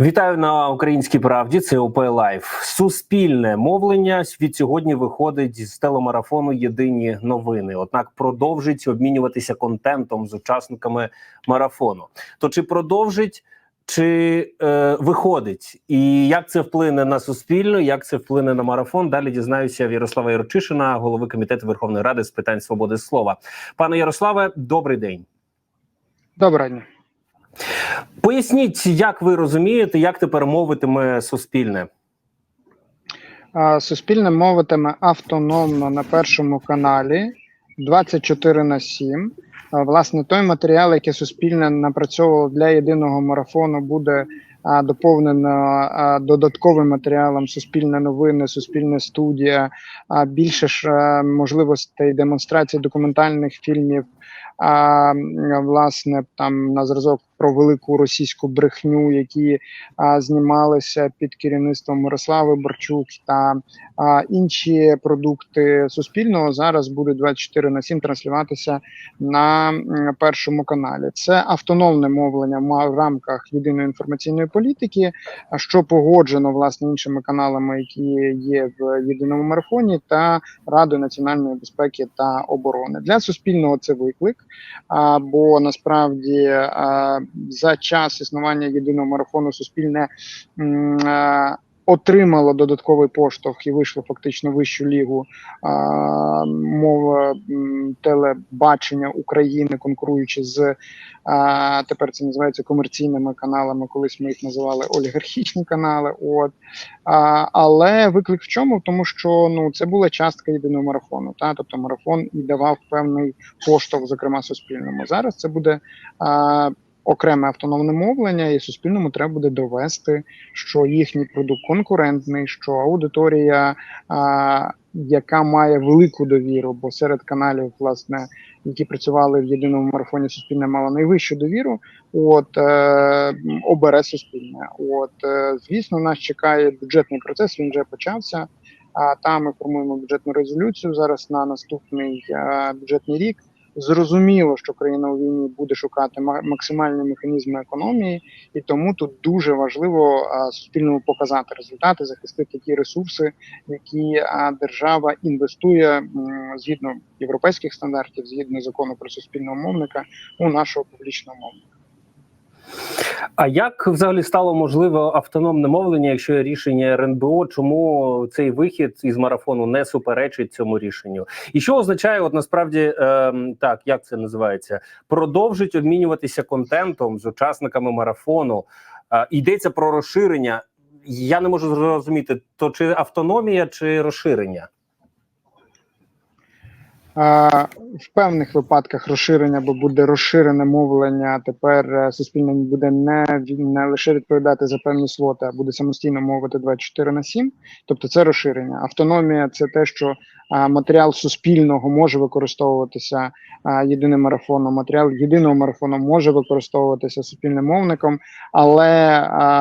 Вітаю на українській правді. Це ОП Лайф. Суспільне мовлення від сьогодні виходить з телемарафону Єдині новини. Однак продовжить обмінюватися контентом з учасниками марафону. То чи продовжить, чи е, виходить, і як це вплине на суспільне, як це вплине на марафон? Далі дізнаюся в Ярослава Ярочишина, голови комітету Верховної Ради з питань свободи слова. Пане Ярославе, добрий день. Доброго дня. Поясніть, як ви розумієте, як тепер мовитиме суспільне? Суспільне мовитиме автономно на першому каналі 24 на 7. Власне, той матеріал, який Суспільне напрацьовувало для єдиного марафону, буде доповнено додатковим матеріалом Суспільне новини, Суспільне студія, більше ж можливостей демонстрації документальних фільмів. А власне там на зразок про велику російську брехню, які а, знімалися під керівництвом Мирослави Борчук та а, інші продукти Суспільного зараз будуть 24 на 7 транслюватися на першому каналі. Це автономне мовлення в рамках єдиної інформаційної політики, що погоджено власне іншими каналами, які є в єдиному марафоні, та Радою національної безпеки та оборони. Для суспільного це виклик. А, бо насправді а, за час існування єдиного марафону суспільне отримало додатковий поштовх і вийшло фактично вищу лігу а, мова телебачення України, конкуруючи з а, тепер це називається комерційними каналами. Колись ми їх називали олігархічні канали. От а, але виклик в чому? Тому, що ну це була частка єдиного марафону. Та тобто марафон і давав певний поштовх, зокрема суспільному. Зараз це буде а, окреме автономне мовлення, і суспільному треба буде довести, що їхній продукт конкурентний, що аудиторія, а, яка має велику довіру, бо серед каналів, власне, які працювали в єдиному марафоні, суспільне мало найвищу довіру. От е, обере суспільне. От е, звісно, нас чекає бюджетний процес. Він вже почався. А там ми формуємо бюджетну резолюцію зараз на наступний е, бюджетний рік. Зрозуміло, що країна у війні буде шукати максимальні механізми економії, і тому тут дуже важливо а, суспільному показати результати, захистити ті ресурси, які а, держава інвестує м, згідно європейських стандартів, згідно закону про суспільного мовника у нашого публічного мовника. А як взагалі стало можливе автономне мовлення, якщо є рішення РНБО, чому цей вихід із марафону не суперечить цьому рішенню? І що означає, от насправді ем, так, як це називається, продовжить обмінюватися контентом з учасниками марафону? Е, йдеться про розширення. Я не можу зрозуміти, то чи автономія, чи розширення? В певних випадках розширення, бо буде розширене мовлення. Тепер е, суспільне буде не, не лише відповідати за певні слоти, а буде самостійно мовити 24 на 7. Тобто це розширення. Автономія це те, що матеріал суспільного може використовуватися єдиним марафоном. Матеріал єдиного марафону може використовуватися суспільним мовником, але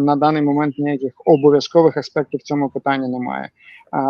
на даний момент ніяких обов'язкових аспектів в цьому питанні немає.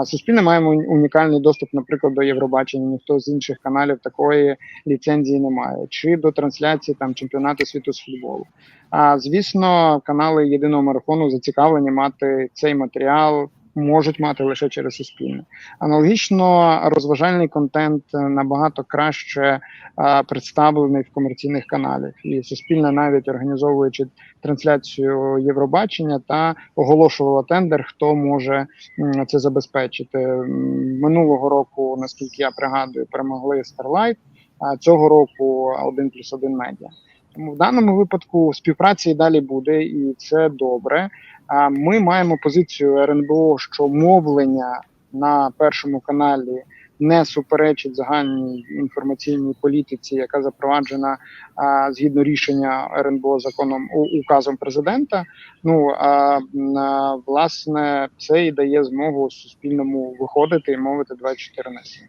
Суспільне маємо унікальний доступ, наприклад, до Євробачення. Ніхто з інших каналів такої ліцензії не має, чи до трансляції там чемпіонату світу з футболу. А звісно, канали єдиного марафону зацікавлені мати цей матеріал. Можуть мати лише через суспільне. Аналогічно розважальний контент е, набагато краще а, представлений в комерційних каналах, і суспільне навіть організовуючи трансляцію Євробачення та оголошувала тендер, хто може м, це забезпечити. Минулого року, наскільки я пригадую, перемогли Starlight, а цього року 1 плюс 1 медіа. В даному випадку співпраця і далі буде, і це добре. А ми маємо позицію РНБО, що мовлення на першому каналі не суперечить загальній інформаційній політиці, яка запроваджена а, згідно рішення РНБО законом указом президента. Ну а а, власне це і дає змогу суспільному виходити і мовити 24 на 7.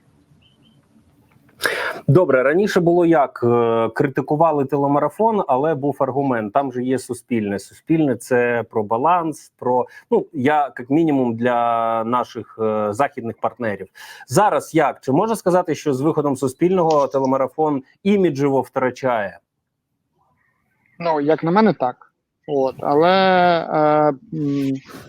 Добре, раніше було як Е, критикували телемарафон, але був аргумент. Там же є суспільне. Суспільне це про баланс. Про ну я як мінімум для наших е, західних партнерів. Зараз як чи можна сказати, що з виходом суспільного телемарафон іміджево втрачає? Ну як на мене, так. От, але е,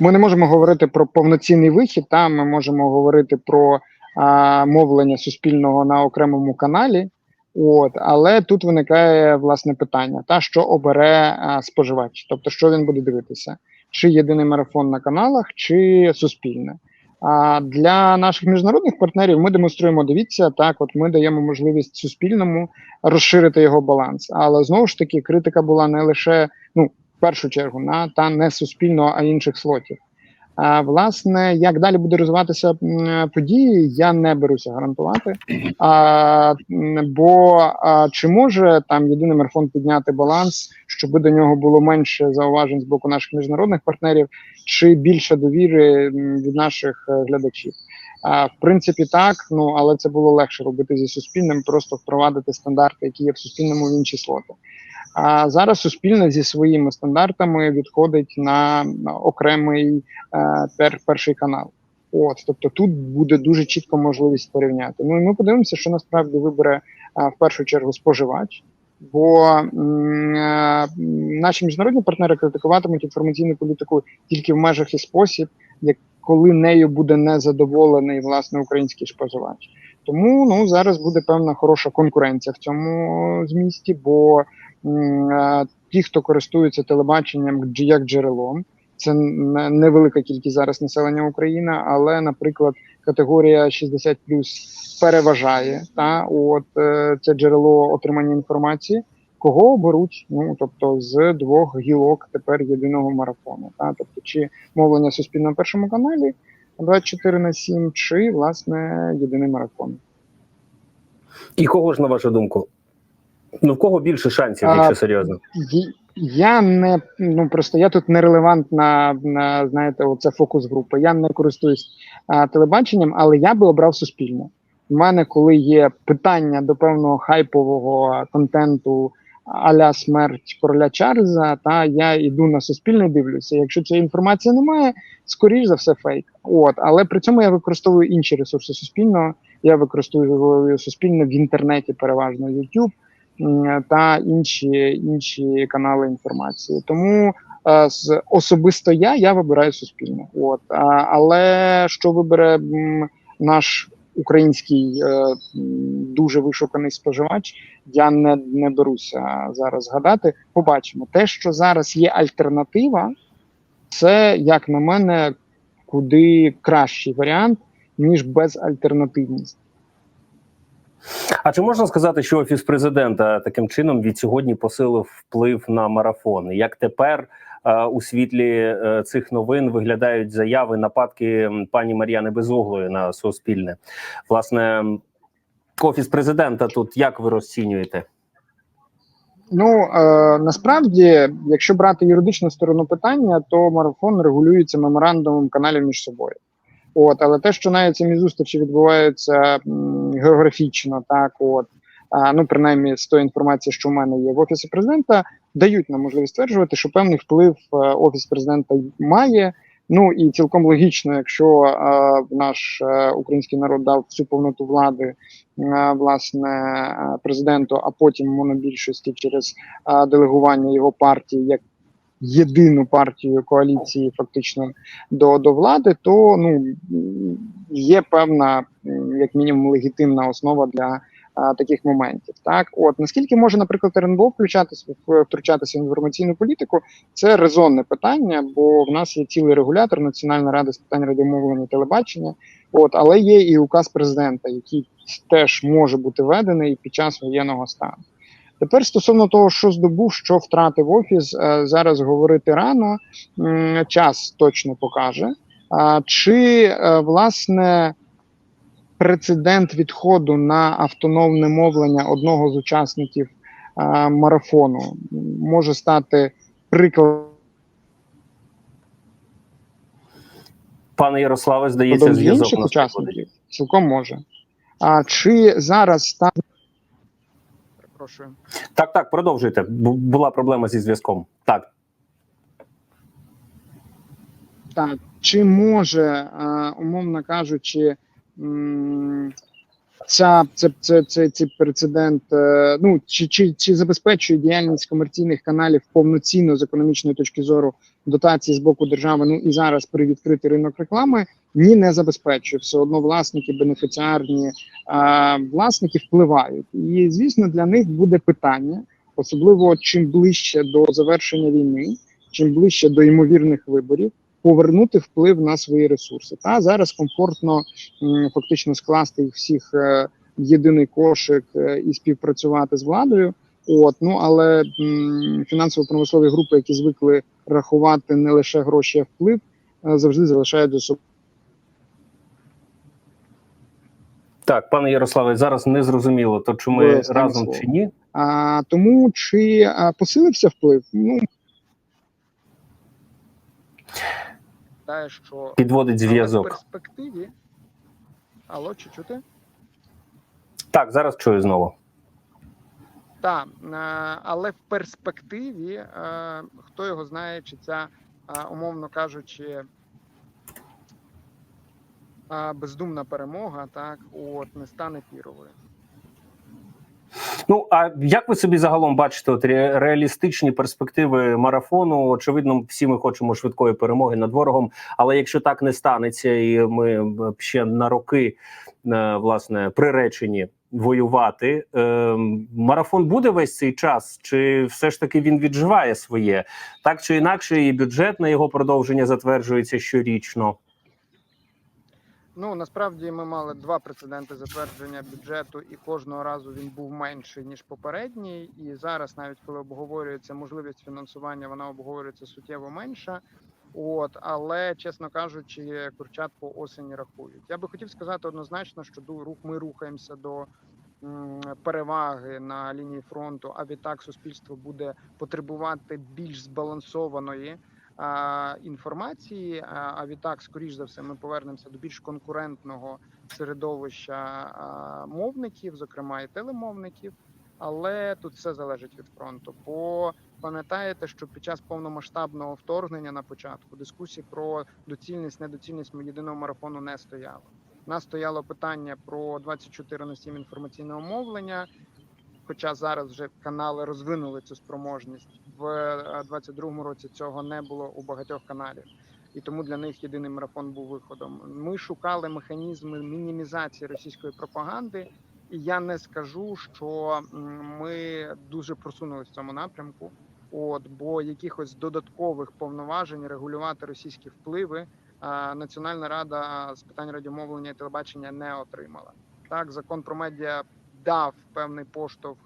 ми не можемо говорити про повноцінний вихід. Та ми можемо говорити про е, мовлення суспільного на окремому каналі. От, але тут виникає власне питання: та що обере е, споживач, тобто що він буде дивитися, чи єдиний марафон на каналах, чи суспільне. А для наших міжнародних партнерів ми демонструємо. Дивіться, так, от ми даємо можливість суспільному розширити його баланс. Але знову ж таки, критика була не лише ну в першу чергу на та не суспільного, а інших слотів. Власне, як далі буде розвиватися події, я не беруся гарантувати. А, бо а, чи може там єдиний марафон підняти баланс, щоб до нього було менше зауважень з боку наших міжнародних партнерів, чи більше довіри від наших е, глядачів? А, в принципі, так, ну але це було легше робити зі суспільним, просто впровадити стандарти, які є в суспільному в інші слоти. А зараз суспільне зі своїми стандартами відходить на, окремий е, пер, перший канал. От, тобто тут буде дуже чітко можливість порівняти. Ну і ми подивимося, що насправді вибере е, в першу чергу споживач. Бо е, наші міжнародні партнери критикуватимуть інформаційну політику тільки в межах і спосіб, як коли нею буде незадоволений власне український споживач. Тому ну зараз буде певна хороша конкуренція в цьому змісті, бо ті, хто користується телебаченням як джерелом, це невелика кількість зараз населення України, але, наприклад, категорія 60 переважає та от е, це джерело отримання інформації. Кого оберуть? Ну тобто з двох гілок тепер єдиного марафону. Та тобто, чи мовлення суспільного першому каналі 24 на 7, чи власне єдиний марафон. І кого ж на вашу думку? Ну в кого більше шансів, А, якщо серйозно? Я не ну просто я тут нерелевантна на знаєте, оце фокус групи. Я не користуюсь а, телебаченням, але я би обрав суспільне. У мене, коли є питання до певного хайпового контенту аля смерть короля Чарльза, та я йду на суспільне дивлюся. Якщо цієї інформації немає, скоріш за все фейк. От, але при цьому я використовую інші ресурси суспільного. Я використовую суспільне в інтернеті, переважно YouTube та інші, інші канали інформації. Тому е, з особисто я, я вибираю суспільне. От але що вибере наш український е, дуже вишуканий споживач, я не, не беруся зараз згадати. Побачимо те, що зараз є альтернатива, це як на мене куди кращий варіант ніж безальтернативність. А чи можна сказати, що офіс президента таким чином від сьогодні посилив вплив на марафон? Як тепер е, у світлі е, цих новин виглядають заяви, нападки пані Мар'яни Безуглої на Суспільне? Власне, офіс президента тут як ви розцінюєте? Ну е, насправді, якщо брати юридичну сторону питання, то марафон регулюється меморандумом каналів між собою. От, але те, що навіть самі зустрічі відбуваються географічно, так от ну принаймні з тої інформації, що в мене є в офісі президента, дають нам можливість стверджувати, що певний вплив е, офіс президента має. Ну і цілком логічно, якщо е, наш е, український народ дав всю повноту влади е, власне е, президенту, а потім монобільшості через е, делегування його партії як єдину партію коаліції, фактично до, до влади, то ну є певна, як мінімум, легітимна основа для а, таких моментів. Так, от наскільки може, наприклад, РНБО включатися втручатися в інформаційну політику, це резонне питання, бо в нас є цілий регулятор Національна рада з питань радіомовлення і телебачення. От, але є і указ президента, який теж може бути введений під час воєнного стану. Тепер стосовно того, що здобув, що втратив офіс, е, зараз говорити рано. Час точно покаже. Чи е, власне прецедент відходу на автономне мовлення одного з учасників е, марафону може стати прикладом Пане Ярославе, здається, зв'язок інших учасників? Цілком може. А чи зараз стане Перепрошую. Так, так, продовжуйте. Була проблема зі зв'язком. Так. Так, чи може, умовно кажучи, ця це, це, це, цей прецедент. е, Ну чи, чи, чи забезпечує діяльність комерційних каналів повноцінно з економічної точки зору дотації з боку держави? Ну і зараз при відкритий ринок реклами ні, не забезпечує. Все одно власники, бенефіціарні а, власники впливають. І звісно, для них буде питання, особливо чим ближче до завершення війни, чим ближче до ймовірних виборів. Повернути вплив на свої ресурси. Та зараз комфортно фактично скласти їх всіх е, в єдиний кошик е, і співпрацювати з владою. От ну але фінансово-промислові групи, які звикли рахувати не лише гроші, а вплив, е, завжди залишають за собою. Так, пане Ярославе, зараз не зрозуміло, то чи ми Ви разом чи ні? А тому чи а, посилився вплив? Ну Те, що Підводить але в зв'язок. перспективі. Алло, чи чути? Так, зараз чую знову. Так, е, але в перспективі, е, хто його знає, чи ця, е, умовно кажучи, бездумна перемога, так, от не стане піровою. Ну а як ви собі загалом бачите от ре- реалістичні перспективи марафону? Очевидно, всі ми хочемо швидкої перемоги над ворогом. Але якщо так не станеться, і ми ще на роки е, власне приречені воювати, е, марафон буде весь цей час, чи все ж таки він відживає своє так чи інакше, і бюджет на його продовження затверджується щорічно. Ну насправді ми мали два прецеденти затвердження бюджету, і кожного разу він був менший ніж попередній. І зараз, навіть коли обговорюється можливість фінансування, вона обговорюється суттєво менша. От, але чесно кажучи, курчат по осені рахують. Я би хотів сказати однозначно, що рух ми рухаємося до переваги на лінії фронту. А відтак суспільство буде потребувати більш збалансованої інформації. А, відтак, скоріш за все, ми повернемося до більш конкурентного середовища мовників, зокрема і телемовників. Але тут все залежить від фронту. Бо пам'ятаєте, що під час повномасштабного вторгнення на початку дискусії про доцільність, недоцільність єдиного марафону не стояло. Нас стояло питання про 24 на 7 інформаційного мовлення. Хоча зараз вже канали розвинули цю спроможність в е, 22-му році. Цього не було у багатьох каналів, і тому для них єдиний марафон був виходом. Ми шукали механізми мінімізації російської пропаганди, і я не скажу, що ми дуже просунулися в цьому напрямку. От бо якихось додаткових повноважень регулювати російські впливи Національна рада з питань радіомовлення і телебачення не отримала. Так, закон про медіа дав певний поштовх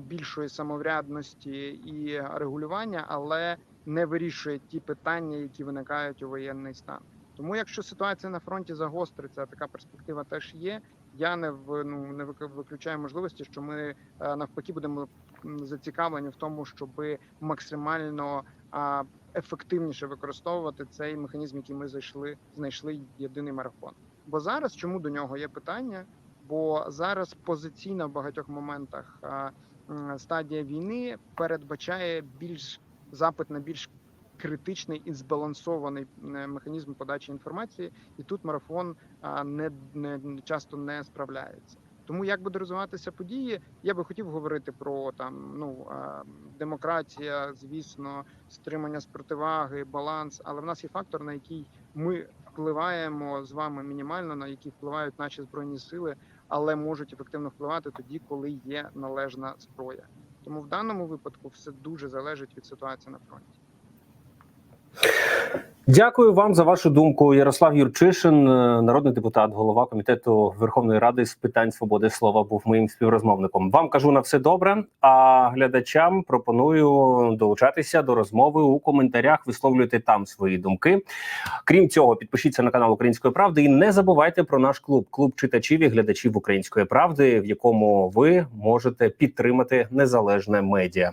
більшої самоврядності і регулювання, але не вирішує ті питання, які виникають у воєнний стан. Тому, якщо ситуація на фронті загостриться, така перспектива теж є. Я не в ну не виключаю можливості, що ми е, навпаки будемо зацікавлені в тому, щоб максимально а, ефективніше використовувати цей механізм, який ми зайшли, знайшли єдиний марафон. Бо зараз чому до нього є питання? Бо зараз позиційна в багатьох моментах стадія війни передбачає більш запит на більш критичний і збалансований механізм подачі інформації, і тут марафон не, не часто не справляється. Тому як буде розвиватися події, я би хотів говорити про там ну демократія, звісно, стримання з противаги, баланс. Але в нас є фактор, на який ми впливаємо з вами мінімально, на який впливають наші збройні сили, але можуть ефективно впливати тоді, коли є належна зброя. Тому в даному випадку все дуже залежить від ситуації на фронті. Дякую вам за вашу думку. Ярослав Юрчишин, е, народний депутат, голова комітету Верховної Ради з питань свободи слова, був моїм співрозмовником. Вам кажу на все добре. А глядачам пропоную долучатися до розмови у коментарях. Висловлюйте там свої думки. Крім цього, підпишіться на канал Української правди і не забувайте про наш клуб клуб читачів і глядачів Української правди, в якому ви можете підтримати незалежне медіа.